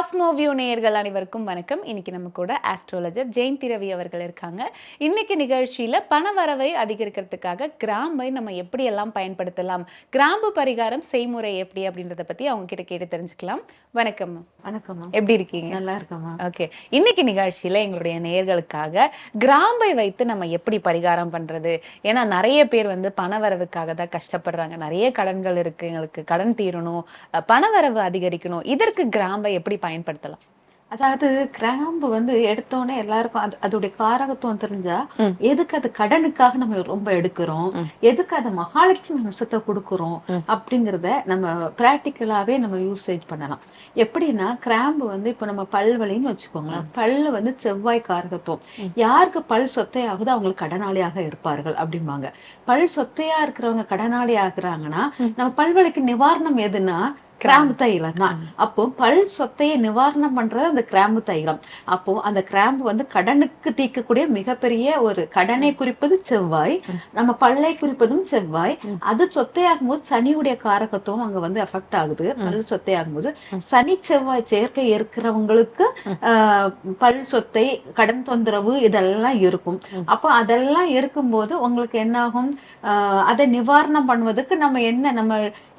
Cosmo view நேயர்கள் அனைவருக்கும் வணக்கம். இன்னைக்கு நம்ம கூட ஆஸ்ட்ராலஜர் ஜெயந்தி ரவி அவர்கள் இருக்காங்க. இன்னைக்கு நிகழ்ச்சியில பணவரவை அதிகரிக்கிறதுக்காக கிராம்பை நம்ம எப்படி எல்லாம் பயன்படுத்தலாம்? கிராம்பு பரிகாரம் செய்முறை எப்படி அப்படின்றத பத்தி அவங்க கிட்ட கேட்டு தெரிஞ்சுக்கலாம். வணக்கம் ma'am. வணக்கம்மா எப்படி இருக்கீங்க? நல்லா இருக்கம்மா ஓகே இன்னைக்கு நிகழ்ச்சியில எங்களுடைய நேயர்களுக்காக கிராம்பை வைத்து நம்ம எப்படி பரிகாரம் பண்றது? ஏன்னா நிறைய பேர் வந்து பணவரவுக்காக தான் கஷ்டப்படுறாங்க. நிறைய கடன்கள் இருக்கு. எங்களுக்கு கடன் தீரணும். பணவரவு அதிகரிக்கணும். இதற்கு கிராம்பை எப்படி பயன்படுத்தலாம் அதாவது கிராம்பு வந்து எடுத்தோடனே எல்லாருக்கும் அது அதோடைய காரகத்துவம் தெரிஞ்சா. எதுக்கு அது கடனுக்காக நம்ம ரொம்ப எடுக்கிறோம். எதுக்கு அது மகாலட்சுமி அம்சத்தை கொடுக்குறோம். அப்படிங்கிறத நம்ம பிராக்டிக்கலாவே நம்ம யூசேஜ் பண்ணலாம் எப்படின்னா கிராம்பு வந்து இப்போ நம்ம பல்வலின்னு வச்சுக்கோங்களேன் பல்லு வந்து செவ்வாய் காரகத்துவம். யாருக்கு பல் சொத்தையாகுதோ அவங்களுக்கு கடனாளியாக இருப்பார்கள் அப்படிம்பாங்க பல் சொத்தையா இருக்கிறவங்க கடனாளி ஆகுறாங்கன்னா. நம்ம பல்வலிக்கு நிவாரணம் எதுன்னா கிராம்பு தைலம் தான். அப்போ பல் சொத்தையை நிவாரணம் பண்றது அந்த கிராம்பு தைலம். அப்போ அந்த கிராம்பு வந்து கடனுக்கு தீர்க்கக்கூடிய மிகப்பெரிய ஒரு கடனை குறிப்பது செவ்வாய். நம்ம பல்லை குறிப்பதும் செவ்வாய். அது சொத்தையாகும் போது சனியுடைய காரகத்துவம் அங்க வந்து எஃபெக்ட் ஆகுது. பல் சொத்தையாகும் போது. சனி செவ்வாய் சேர்க்கை இருக்கிறவங்களுக்கு பல் சொத்தை கடன் தொந்தரவு இதெல்லாம் இருக்கும். அப்போ அதெல்லாம் இருக்கும்போது உங்களுக்கு என்னாகும்? ஆஹ், அதை நிவாரணம் பண்ணுவதற்கு நம்ம என்ன நம்ம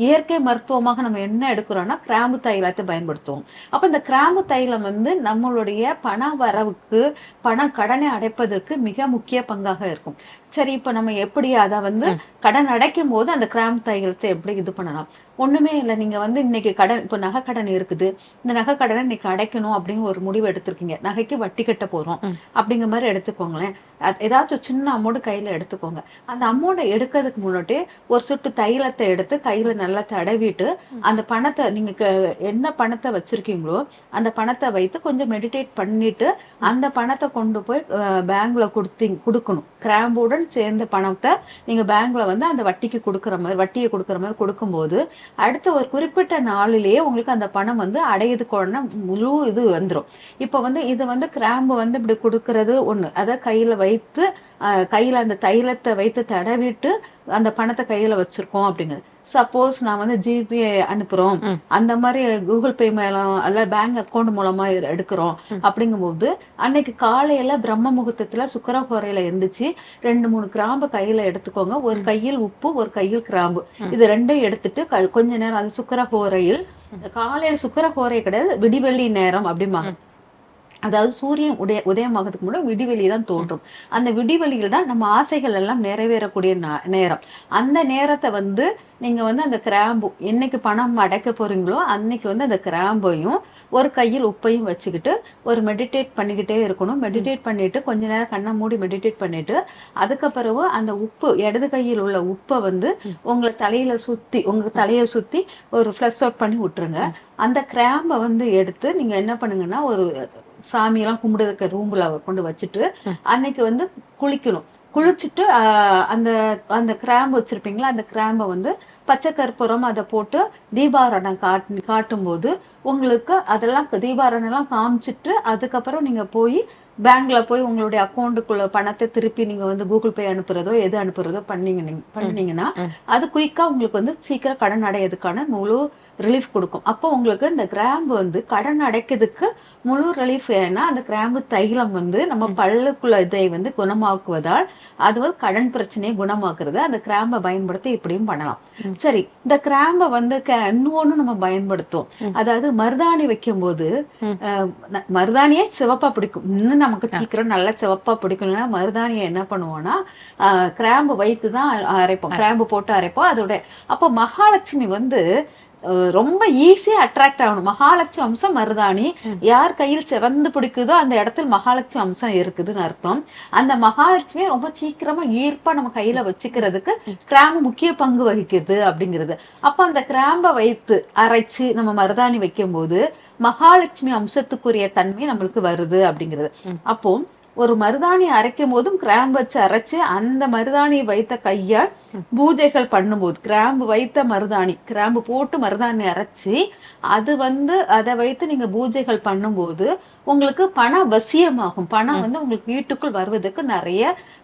இயற்கை மருத்துவமாக நம்ம என்ன எடுக்கிறோம்னா கிராம்பு தைலத்தை பயன்படுத்துவோம். அப்போ இந்த கிராம்பு தைலம் வந்து நம்மளுடைய பண வரவுக்கு பண கடனை அடைப்பதற்கு மிக முக்கிய பங்காக இருக்கும். சரி இப்ப நம்ம எப்படி அதை வந்து. கடன் அடைக்கும் போது அந்த கிராம்பு தைலத்தை எப்படி இது பண்ணலாம்? ஒண்ணுமே இல்லை. நீங்க வந்து இன்னைக்கு கடன் இப்போ நகை கடன் இருக்குது. இந்த நகை கடனை இன்னைக்கு அடைக்கணும் அப்படின்னு ஒரு முடிவு எடுத்திருக்கீங்க. நகைக்கு வட்டி கட்ட போறோம் ம். அப்படிங்கிற மாதிரி எடுத்துக்கோங்களேன். ஏதாச்சும் சின்ன அமௌண்ட் கையில எடுத்துக்கோங்க. அந்த அமௌண்ட்டை எடுக்கிறதுக்கு முன்னாடி ஒரு சொட்டு தைலத்தை எடுத்து கையில நல்லா தடவிட்டு அந்த பணத்தை நீங்க க- என்ன பணத்தை வச்சிருக்கீங்களோ அந்த பணத்தை வைத்து கொஞ்சம் மெடிடேட் பண்ணிட்டு அந்த பணத்தை கொண்டு போய் பேங்க்ல கொடுத்தீங்க கொடுக்கணும். உடன் சேர்ந்த பணத்தை நீங்கள் பேங்க்கில் வந்து அந்த வட்டிக்கு கொடுக்குற மாதிரி வட்டியை கொடுக்குற மாதிரி கொடுக்கும்போது அடுத்த ஒரு குறிப்பிட்ட நாளிலேயே உங்களுக்கு அந்த பணம் வந்து அடையுதுக்கோன முழு இது வந்துடும் இப்போ வந்து இது வந்து கிராம்பு வந்து இப்படி கொடுக்கறது ஒன்று அதை கையில் வைத்து கையில் அந்த தைலத்தை வைத்து தடவிட்டு அந்த பணத்தை கையில் வச்சுருக்கோம் அப்படிங்கிறது. சப்போஸ் நான் வந்து ஜிபே அனுப்புறோம். அந்த மாதிரி கூகுள் பே மேலம் அல்ல பேங்க் அக்கௌண்ட் மூலமா எடுக்கிறோம். அப்படிங்கும்போது அன்னைக்கு காலையில பிரம்ம முகூர்த்தத்துல சுக்கரஹோரையில எந்திரிச்சு ரெண்டு மூணு கிராம்பு கையில எடுத்துக்கோங்க ஒரு. கையில் உப்பு ஒரு கையில் கிராம்பு. இது ரெண்டும் எடுத்துட்டு கொஞ்ச நேரம் அது சுக்கரஹோரையில் காலையில சுக்கரஹோரை கிடையாது விடிவெள்ளி நேரம் அப்படிம்பாங்க அதாவது சூரியன் உடைய உதயமாகிறதுக்கு முன்னாடி விடிவெளி தான் தோன்றும். அந்த விடிவெளியில் தான் நம்ம ஆசைகள் எல்லாம் நிறைவேறக்கூடிய நா- நேரம். அந்த நேரத்தை வந்து நீங்கள் வந்து அந்த கிராம்பு என்னைக்கு பணம் அடைக்க போறீங்களோ அன்னைக்கு வந்து அந்த கிராம்பையும் ஒரு கையில் உப்பையும் வச்சுக்கிட்டு ஒரு மெடிடேட் பண்ணிக்கிட்டே இருக்கணும். மெடிடேட் பண்ணிட்டு கொஞ்ச நேரம் கண்ணை மூடி மெடிடேட் பண்ணிட்டு அதுக்கு பிறகு அந்த உப்பு இடது கையில் உள்ள உப்பை வந்து உங்களை தலையில சுத்தி உங்கள் தலையை சுத்தி ஒரு ஃப்ளஷ் அவுட் பண்ணி விட்டுருங்க. அந்த கிராம்பை வந்து எடுத்து நீங்க என்ன பண்ணுங்கன்னா ஒரு சாமியெல்லாம் கும்பிடுறதுக்கு ரூம்ல கொண்டு வச்சுட்டு. அன்னைக்கு வந்து குளிக்கணும் குளிச்சுட்டு அந்த அந்த கிராம்பு வச்சிருப்பீங்களா அந்த கிராம்பை வந்து பச்சை கற்பூரம் அதை போட்டு தீபாரணம் காட்டு காட்டும்போது உங்களுக்கு அதெல்லாம் தீபாரணம் எல்லாம் காமிச்சிட்டு அதுக்கப்புறம் நீங்க போய் பேங்க்ல போய் உங்களுடைய அக்கௌண்ட்டுக்குள்ள பணத்தை திருப்பி நீங்க வந்து கூகுள் பே அனுப்புறதோ எது அனுப்புறதோ பண்ணீங்க நீங்க பண்ணீங்கன்னா. அது குயிக்கா உங்களுக்கு வந்து சீக்கிரம் கடன் அடையிறதுக்கான முழு ரிலீஃப் கொடுக்கும். அப்போ உங்களுக்கு இந்த கிராம்பு வந்து கடன் அடைக்கிறதுக்கு முழு ரிலீஃப் ஏன்னா அந்த கிராம்பு தைலம் வந்து நம்ம பல்லுக்குள்ள இதை வந்து குணமாக்குவதால் அது வந்து கடன் பிரச்சனையை குணமாக்குறது. அந்த கிராம்பை பயன்படுத்தி இப்படியும் பண்ணலாம். சரி இந்த கிராம்பை வந்து இன்னொன்னு நம்ம பயன்படுத்தும். அதாவது மருதாணி வைக்கும்போது ம். அஹ், ந- மருதாணியே சிவப்பா பிடிக்கும். இன்னும் நமக்கு சீக்கிரம் நல்லா சிவப்பா பிடிக்கணும்னா மருதாணியை என்ன பண்ணுவோம்னா கிராம்பு வைத்து தான் அரைப்போம். கிராம்பு போட்டு அரைப்போம். அதோட அப்போ மகாலட்சுமி வந்து ரொம்ப ஈஸியா அட்ராக்ட் ஆகணும். மகாலட்சுமி அம்சம் மருதாணி. யார் கையில் சிவந்து பிடிக்குதோ அந்த இடத்துல மகாலட்சுமி அம்சம் இருக்குதுன்னு அர்த்தம். அந்த மகாலட்சுமியை ரொம்ப சீக்கிரமா ஈர்ப்பா நம்ம கையில வச்சுக்கிறதுக்கு கிராம்பு முக்கிய பங்கு வகிக்குது அப்படிங்கிறது. அப்ப அந்த கிராம்பை வைத்து அரைச்சு நம்ம மருதாணி வைக்கும்போது மகாலட்சுமி அம்சத்துக்குரிய தன்மை நம்மளுக்கு வருது அப்படிங்கிறது. அப்போ ஒரு மருதாணி அரைக்கும் போதும் கிராம்பு வச்சு அரைச்சு அந்த மருதாணியை வைத்த கையால் பூஜைகள் பண்ணும்போது கிராம்பு வைத்த மருதாணி கிராம்பு போட்டு மருதாணி அரைச்சி அது வந்து அதை வைத்து நீங்க பூஜைகள் பண்ணும்போது உங்களுக்கு பண வசியமாகும் பணம் வந்து உங்களுக்கு வீட்டுக்குள் வருவதற்கு நிறைய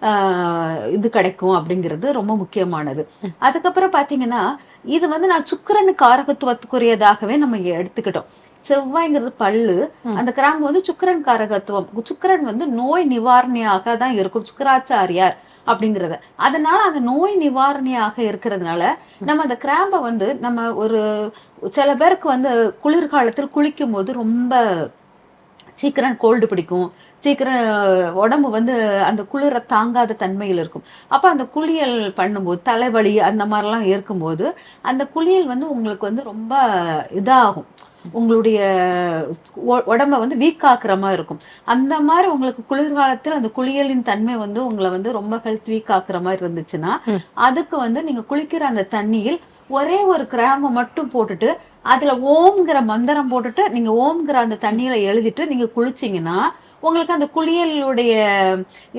ஆஹ், இது கிடைக்கும் அப்படிங்கிறது ரொம்ப முக்கியமானது. அதுக்கப்புறம் பாத்தீங்கன்னா இது வந்து நான் சுக்கிரன் காரகத்துவத்துக்குரியதாகவே நம்ம எடுத்துக்கிட்டோம். செவ்வாய்ங்கிறது பல்லு. அந்த கிராம்பு வந்து சுக்கிரன் காரகத்துவம். சுக்கிரன் வந்து நோய் நிவாரணியாக தான் இருக்கும். சுக்கராச்சாரியார் அப்படிங்கறது. அதனால அந்த நோய் நிவாரணியாக இருக்கிறதுனால நம்ம அந்த கிராம்பை வந்து நம்ம ஒரு சில பேருக்கு வந்து குளிர்காலத்தில் குளிக்கும் போது ரொம்ப சீக்கிரம் கோல்டு பிடிக்கும். சீக்கிரம் உடம்பு வந்து அந்த குளிரை தாங்காத தன்மையில் இருக்கும். அப்போ அந்த குளியல் பண்ணும்போது தலைவலி அந்த மாதிரிலாம் இருக்கும்போது அந்த குளியல் வந்து உங்களுக்கு வந்து ரொம்ப இதாகும். உங்களுடைய உடம்ப வந்து வீக் ஆக்குற மாதிரி இருக்கும். அந்த மாதிரி உங்களுக்கு குளிர்காலத்தில் அந்த குளியலின் தன்மை வந்து உங்களை வந்து ரொம்ப ஹெல்த் வீக் ஆக்குற மாதிரி இருந்துச்சுன்னா. அதுக்கு வந்து நீங்க குளிக்கிற அந்த தண்ணியில் ஒரே ஒரு கிராம்பை மட்டும் போட்டுட்டு அதுல ஓம்ங்கிற மந்திரம் போட்டுட்டு நீங்க ஓம்ங்கிற அந்த தண்ணியில எழுதிட்டு நீங்க குளிச்சீங்கன்னா உங்களுக்கு அந்த குளியலுடைய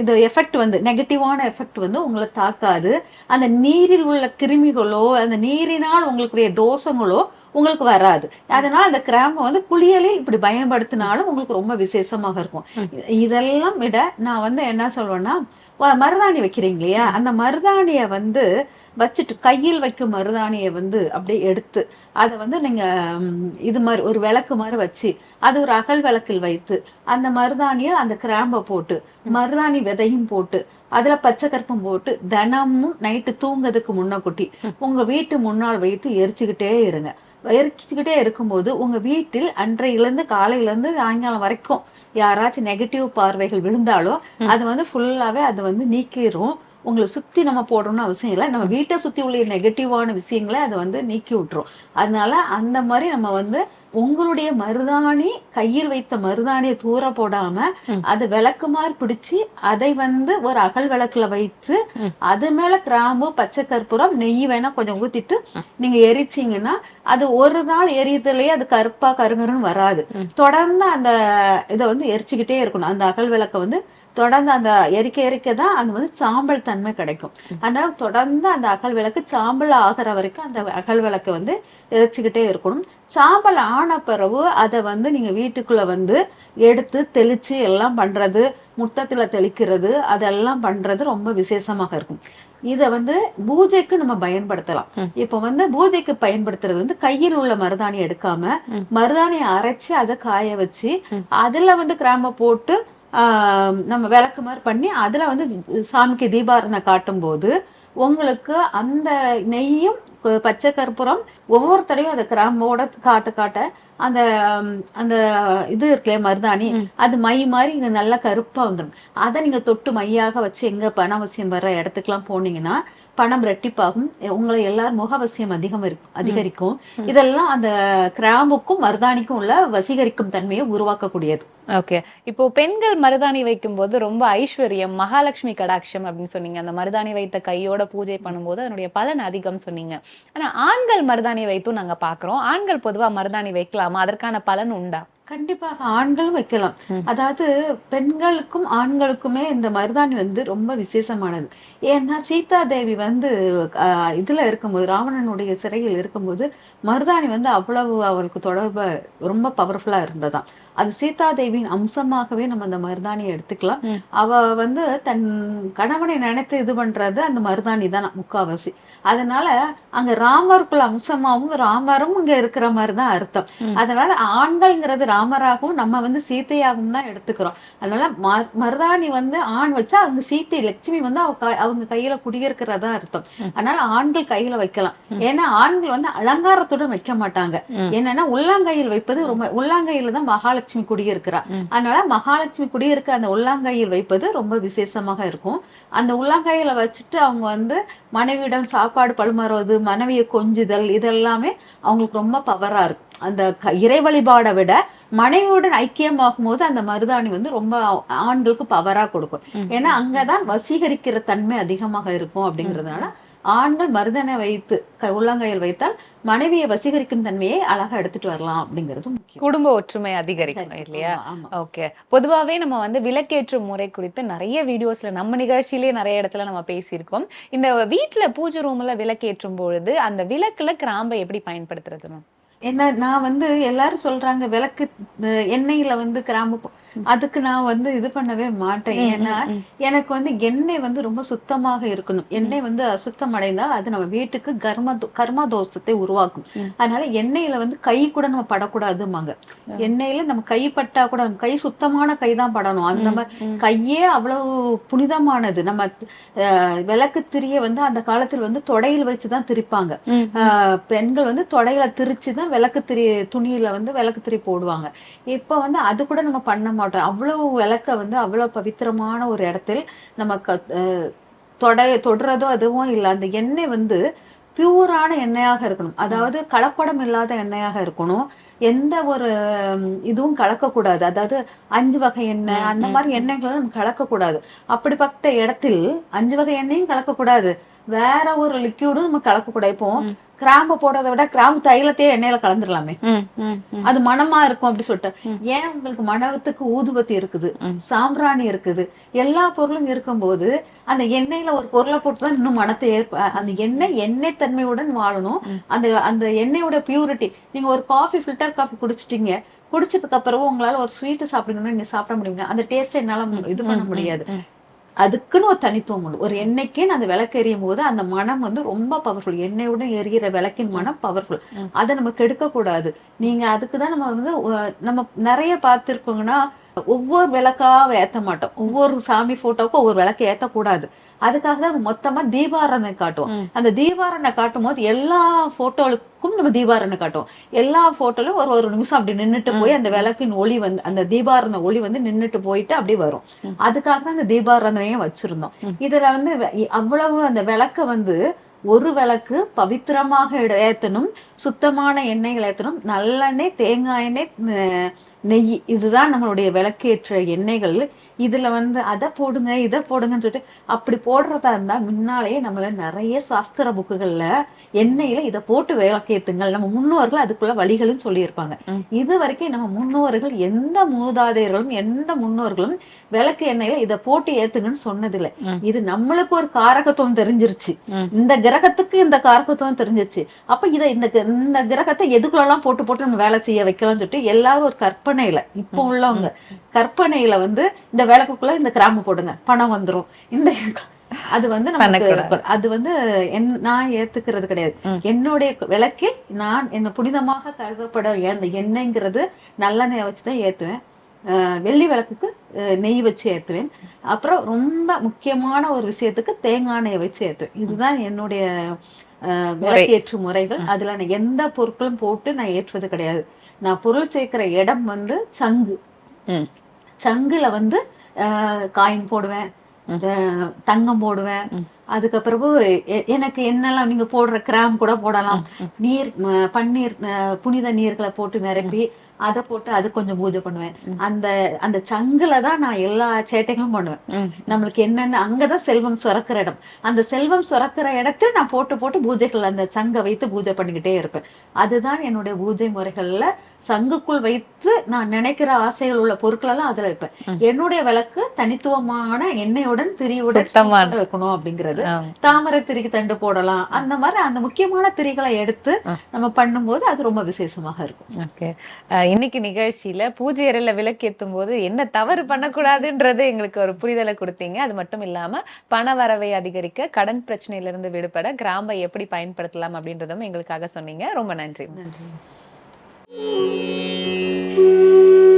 இது எஃபெக்ட் வந்து நெகட்டிவான எஃபெக்ட் வந்து உங்களை தாக்காது. அந்த நீரில் உள்ள கிருமிகளோ அந்த நீரினால் உங்களுக்குரிய தோஷங்களோ உங்களுக்கு வராது. அதனால அந்த கிராம்பை வந்து குளியலில் இப்படி பயன்படுத்தினாலும் உங்களுக்கு ரொம்ப விசேஷமாக இருக்கும். இதெல்லாம் விட நான் வந்து என்ன சொல்வேன்னா மருதாணி வைக்கிறீங்க இல்லையா அந்த மருதாணியை வந்து வச்சுட்டு கையில் வைக்கும் மருதாணியை வந்து அப்படியே எடுத்து அதை வந்து நீங்க ம், இது மாதிரி ஒரு விளக்கு மாதிரி வச்சு அது ஒரு அகல் விளக்கில் வைத்து அந்த மருதாணியை அந்த கிராம்பை போட்டு மருதாணி விதையும் போட்டு அதுல பச்சை கற்பம் போட்டு தினமும் நைட்டு தூங்குறதுக்கு முன்ன குட்டி உங்க வீட்டு முன்னால் வைத்து எரிச்சுக்கிட்டே இருங்க. எரிச்சுக்கிட்டே இருக்கும்போது உங்க வீட்டில் அன்றையிலிருந்து காலையிலேருந்து சாயங்காலம் வரைக்கும் யாராச்சும் நெகட்டிவ் பார்வைகள் விழுந்தாலோ அது வந்து ஃபுல்லாவே அது வந்து நீக்கிரும். உங்களை சுத்தி நம்ம போடணும்னு அவசியம் இல்லை. நம்ம வீட்டை சுத்தி உள்ள நெகட்டிவான விஷயங்களை அதை வந்து நீக்கி விட்டுரும். அதனால அந்த மாதிரி நம்ம வந்து உங்களுடைய மருதாணி கையில் வைத்த மருதாணியை தூர போடாம. அது விளக்கு மாதிரி பிடிச்சி அதை வந்து ஒரு அகல் விளக்குல வைத்து. அது மேல கிராம்பு பச்சை கற்பூரம் நெய் வேணா கொஞ்சம் ஊத்திட்டு நீங்க எரிச்சீங்கன்னா அது ஒரு நாள் எரியதுலயே அது கருப்பா கருங்கருன்னு வராது. தொடர்ந்து அந்த இதை வந்து எரிச்சுக்கிட்டே இருக்கணும். அந்த அகல் விளக்க வந்து தொடர்ந்து அந்த எரிக்க எரிக்க தான் அது வந்து சாம்பல் தன்மை கிடைக்கும். அதனால தொடர்ந்து அந்த அகல் விளக்கு சாம்பல் ஆகிற வரைக்கும் அந்த அகல் விளக்கு வந்து எரிச்சுக்கிட்டே இருக்கணும். சாம்பல் ஆன பிறகு அதை வந்து நீங்க வீட்டுக்குள்ள வந்து எடுத்து தெளிச்சு எல்லாம் பண்றது முத்தத்துல தெளிக்கிறது அதெல்லாம் பண்றது ரொம்ப விசேஷமாக இருக்கும். இதை வந்து பூஜைக்கு நம்ம பயன்படுத்தலாம். இப்போ வந்து பூஜைக்கு பயன்படுத்துறது வந்து கையில் உள்ள மருதாணி எடுக்காம. மருதாணியை அரைச்சு அதை காய வச்சு. அதுல வந்து கிராம்பை போட்டு ஆஹ், நம்ம விளக்கு மாதிரி பண்ணி அதுல வந்து சாமிக்கு தீபாரணை காட்டும் போது உங்களுக்கு அந்த நெய்யும் பச்சை கற்பூரம் ஒவ்வொரு தடையும் அந்த கிராம்போட காட்ட காட்ட அந்த அந்த இது இருக்குல்லையா மருதாணி. அது மை மாதிரி இங்க நல்லா கருப்பா வந்துடும் அதை நீங்க தொட்டு மையாக வச்சு எங்க பணவசியம் வர்ற இடத்துக்குலாம் போனீங்கன்னா பணம் ரெட்டிப்பாகும். உங்களை எல்லாரும் முகவசியம் அதிகம் இருக்கும் அதிகரிக்கும். இதெல்லாம் அந்த கிராம்புக்கும் மருதாணிக்கும் உள்ள வசீகரிக்கும் தன்மையை உருவாக்கக்கூடியது. ஓகே. இப்போ பெண்கள் மருதாணி வைக்கும்போது ரொம்ப ஐஸ்வர்யம் மகாலட்சுமி கடாட்சம் அப்படின்னு சொன்னீங்க. அந்த மருதாணி வைத்த கையோட பூஜை பண்ணும்போது அதனுடைய பலன் அதிகம் சொன்னீங்க. ஆனா ஆண்கள் மருதாணி வைத்தும் நாங்க பாக்குறோம். ஆண்கள் பொதுவா மருதாணி வைக்கலாமா? அதற்கான பலன் உண்டா? கண்டிப்பாக ஆண்களும் வைக்கலாம். அதாவது பெண்களுக்கும் ஆண்களுக்குமே இந்த மருதாணி வந்து ரொம்ப விசேஷமானது. ஏன்னா சீதா தேவி வந்து இதுல இருக்கும்போது ராவணனுடைய சிறையில் இருக்கும்போது மருதாணி வந்து அவ்வளவு அவளுக்கு தொடர்பு ரொம்ப பவர்ஃபுல்லா இருந்ததாம். அது சீதா தேவியின் அம்சமாகவே நம்ம அந்த மருதாணியை எடுத்துக்கலாம். அவ வந்து தன் கணவனை நினைத்து இது பண்றது அந்த மருதாணி தான் முக்காவாசி அதனால அங்க ராமருக்குள்ள அம்சமாவும் ராமரும் இங்க இருக்கிற மாதிரி தான் அர்த்தம். அதனால ஆண்கள்ங்கிறது ராமராகவும் நம்ம வந்து சீத்தையாகவும் தான் எடுத்துக்கிறோம் அதனால மருதாணி வந்து ஆண் வச்சா அவங்க சீத்தை லட்சுமி வந்து அவங்க கையில குடியிருக்கிறதா அர்த்தம். அதனால ஆண்கள் கையில வைக்கலாம். ஏன்னா ஆண்கள் வந்து அலங்காரத்துடன் வைக்க மாட்டாங்க. என்னன்னா உள்ளாங்கையில் வைப்பது ரொம்ப உள்ளாங்கையில தான் மகாலட்சுமி குடியிருக்கிறா ம். அதனால மகாலட்சுமி குடியிருக்க அந்த உள்ளாங்கையில் வைப்பது ரொம்ப விசேஷமாக இருக்கும். அந்த உள்ளாங்கையில வச்சுட்டு அவங்க வந்து மனைவியிடம் சாப்பாடு பழுமாறுவது மனைவியை கொஞ்சுதல் இதெல்லாமே அவங்களுக்கு ரொம்ப பவரா இருக்கும். அந்த இறை வழிபாடை விட மனைவியுடன் ஐக்கியமாகும் போது அந்த மருதாணி வந்து ரொம்ப ஆண்களுக்கு பவரா கொடுக்கும். ஏன்னா அங்கதான் வசீகரிக்கிற தன்மை அதிகமாக இருக்கும் அப்படிங்கிறதுனால ஆண்கள் மருதனை வைத்து உள்ளங்கையில் வைத்தால் மனைவியை வசீகரிக்கும் தன்மையை அழகா எடுத்துட்டு வரலாம் அப்படிங்கிறது குடும்ப ஒற்றுமை அதிகரிக்கும் இல்லையா. ஓகே. பொதுவாவே நம்ம வந்து விளக்கேற்றும் முறை குறித்து நிறைய வீடியோஸ்ல நம்ம நிகழ்ச்சியிலே நிறைய இடத்துல நம்ம பேசியிருக்கோம். இந்த வீட்ல பூஜை ரூம்ல விளக்கேற்றும் பொழுது அந்த விளக்குல கிராம்பை எப்படி பயன்படுத்துறது மேம் என்ன நான் வந்து எல்லாரும் சொல்றாங்க விளக்கு எண்ணெயில வந்து கிராம்பு அதுக்கு நான் வந்து இது பண்ணவே மாட்டேன். ஏன்னா எனக்கு வந்து எண்ணெய் வந்து ரொம்ப சுத்தமாக இருக்கணும். எண்ணெய் வந்து அசுத்தம் அடைந்தா அது நம்ம வீட்டுக்கு கர்ம கர்ம தோஷத்தை உருவாக்கும். அதனால எண்ணெயில வந்து கை கூட நம்ம படக்கூடாதுமாங்க எண்ணெயில நம்ம கை பட்டா கூட நம்ம கை சுத்தமான கை தான் படணும். அந்த மாதிரி கையே அவ்வளவு புனிதமானது. நம்ம விளக்கு திரிய வந்து அந்த காலத்தில் வந்து தொடையில் வச்சுதான் திரிப்பாங்க. ஆஹ் பெண்கள் வந்து தொடையில திரிச்சு தான் விளக்கு திரி துணியில வந்து விளக்கு திரி போடுவாங்க. இப்ப வந்து அது கூட நம்ம பண்ண மாட்டோம். அவ்வளவு விளக்க வந்து அவ்வளவு பவித்திரமான ஒரு இடத்தில் நம்ம க- தொடை தொடுறதோ அதுவும் இல்லை. அந்த எண்ணெய் வந்து பியூரான எண்ணெயாக இருக்கணும். அதாவது கலப்படம் இல்லாத எண்ணெயாக இருக்கணும். எந்த ஒரு இதுவும் கலக்கக்கூடாது. அதாவது அஞ்சு வகை எண்ணெய் அந்த மாதிரி எண்ணெய்களை நம்ம கலக்கக்கூடாது. அப்படிப்பட்ட இடத்தில் அஞ்சு வகை எண்ணெயும் கலக்கக்கூடாது. வேற ஒரு லிக்யூடும் நம்ம கலக்கக்கூடாது. இப்போ கிராம்பு போடுறதை விட கிராம்பு தைலத்தையே எண்ணெயில கலந்துடலாமே அது மணமா இருக்கும் அப்படி சொல்லிட்டு. ஏன் உங்களுக்கு மணத்துக்கு ஊதுபத்தி இருக்குது? சாம்பிராணி இருக்குது. எல்லா பொருளும் இருக்கும்போது அந்த எண்ணெயில ஒரு பொருளை போட்டு தான் இன்னும் மனத்தை ஏற்ப அந்த எண்ணெய் எண்ணெய் தன்மையுடன் வாழணும் அந்த அந்த எண்ணெயோட பியூரிட்டி நீங்க ஒரு காஃபி ஃபில்டர் காஃபி குடிச்சிட்டீங்க. குடிச்சதுக்கு அப்புறம் உங்களால ஒரு ஸ்வீட் சாப்பிடணும்னா நீங்க சாப்பிட முடியுங்க அந்த டேஸ்ட் என்னால இது பண்ண முடியாது. அதுக்குன்னு ஒரு தனித்துவம் உண்டு. ஒரு எண்ணெய்க்கே நான் அந்த விளக்கு எரியும் போது அந்த மனம் வந்து ரொம்ப பவர்ஃபுல் எண்ணெயுடன் எரியிற விளக்கின் மனம் பவர்ஃபுல் அதை நம்ம கெடுக்க கூடாது நீங்க அதுக்கு தான் நம்ம வந்து நம்ம நிறைய பார்த்துருக்கோங்கன்னா ஒவ்வொரு விளக்கா ஏத்த மாட்டோம் ஒவ்வொரு சாமி போட்டோவுக்கும் ஒவ்வொரு விளக்கு ஏத்தக்கூடாது. அதுக்காக தான் மொத்தமா தீபாரணை காட்டுவோம். அந்த தீபாரணை காட்டும் போது எல்லா போட்டோவுக்கும் நம்ம தீபாரணை காட்டுவோம். எல்லா போட்டோலையும் ஒரு ஒரு நிமிஷம் அப்படி நின்னுட்டு போய் அந்த விளக்கின் ஒளி வந்து அந்த தீபாரண ஒளி வந்து நின்னுட்டு போயிட்டு அப்படி வரும். அதுக்காக தான் அந்த தீபாரணனையும் வச்சிருந்தோம். இதுல வந்து அவ்வளவு அந்த விளக்க வந்து ஒரு விளக்கு பவித்திரமாக ஏத்தணும் சுத்தமான எண்ணெய்கள் ஏத்தணும் நல்லெண்ணெய் தேங்காய் எண்ணெய் அஹ், நெய் இதுதான் நம்மளுடைய விளக்கேற்ற எண்ணெய்கள். இதுல வந்து அதை போடுங்க இதை போடுங்கன்னு சொல்லிட்டு அப்படி போடுறதா இருந்தா முன்னாலேயே நம்மள நிறைய சாஸ்திர புக்குகள்ல எண்ணெயில இதை போட்டு விளக்கேத்துங்கள். நம்ம முன்னோர்கள் அதுக்குள்ள வழிகளும் சொல்லியிருப்பாங்க. இது வரைக்கும் நம்ம முன்னோர்கள் எந்த மூதாதையர்களும் எந்த முன்னோர்களும் விளக்கு எண்ணெயில இதை போட்டு ஏத்துங்கன்னு சொன்னதில்லை. இது நம்மளுக்கு ஒரு காரகத்துவம் தெரிஞ்சிருச்சு. இந்த கிரகத்துக்கு இந்த காரகத்துவம் தெரிஞ்சிருச்சு. அப்ப இதை இந்த இந்த கிரகத்தை எதுக்குள்ளெல்லாம் போட்டு போட்டு நம்ம வேலை செய்ய வைக்கலாம்னு சொல்லிட்டு எல்லாரும் ஒரு கற்பனையில இப்போ உள்ளவங்க. கற்பனையில வந்து இந்த விளக்குக்குள்ள இந்த கிராமம் போடுங்க. பணம் வந்துரும். இந்த அது வந்து நமக்கு. அது வந்து என் நான் ஏத்துக்கிறது கிடையாது. என்னுடைய விளக்கில் நான் என்ன புனிதமாக கருதப்பட அந்த எண்ணெய்ங்கிறது நல்லெண்ணெய் வச்சு தான் ஏத்துவேன். வெள்ளி விளக்குக்கு நெய் வச்சு ஏத்துவேன். அப்புறம் ரொம்ப முக்கியமான ஒரு விஷயத்துக்கு தேங்காய் எண்ணெயை வச்சு ஏத்துவேன். இதுதான் என்னுடைய விளக்கேற்று முறைகள். அதுல நான் எந்த பொருட்களும் போட்டு நான் ஏற்றுவது கிடையாது. நான் பொருள் சேர்க்கிற இடம் வந்து சங்கு. சங்குல வந்து காயின் போடுவேன் தங்கம் போடுவேன். அதுக்கப்புறவு எ- எனக்கு என்னெல்லாம் நீங்க போடுற கிராம் கூட போடலாம். நீர் பன்னீர் புனித நீர்களை போட்டு நிரப்பி அதை போட்டு அது கொஞ்சம் பூஜை பண்ணுவேன். அந்த அந்த சங்குல தான் நான் எல்லா சேட்டைகளும் பண்ணுவேன். நம்மளுக்கு என்னென்ன அங்கதான் செல்வம் சுரக்கிற இடம். அந்த செல்வம் சுரக்கிற இடத்தில் நான் போட்டு போட்டு பூஜைகள் அந்த சங்கை வைத்து பூஜை பண்ணிக்கிட்டே இருப்பேன். அதுதான் என்னுடைய பூஜை முறைகள்ல சங்குக்குள் வைத்து நான் நினைக்கிற ஆசைகள் உள்ள பொருட்கள் எல்லாம் அதுல வைப்பேன். என்னுடைய விளக்கு தனித்துவமான எண்ணெயுடன் திரியுடன் வைக்கணும் அப்படிங்கிறது. தாமரை திரிக்கு தண்டு போடலாம். அந்த மாதிரி அந்த முக்கியமான திரிகளை எடுத்து நம்ம பண்ணும்போது அது ரொம்ப விசேஷமாக இருக்கும். ஓகே. இன்னைக்கு நிகழ்ச்சியில பூஜை அறையில விளக்கேத்தும் போது என்ன தவறு பண்ணக்கூடாதுன்றது எங்களுக்கு ஒரு புரிதலை கொடுத்தீங்க. அது மட்டும் இல்லாம பண வரவை அதிகரிக்க கடன் பிரச்சனையிலிருந்து விடுபட கிராம்பை எப்படி பயன்படுத்தலாம் அப்படின்றதும் எங்களுக்காக சொன்னீங்க. ரொம்ப நன்றி. நன்றி. Thank you.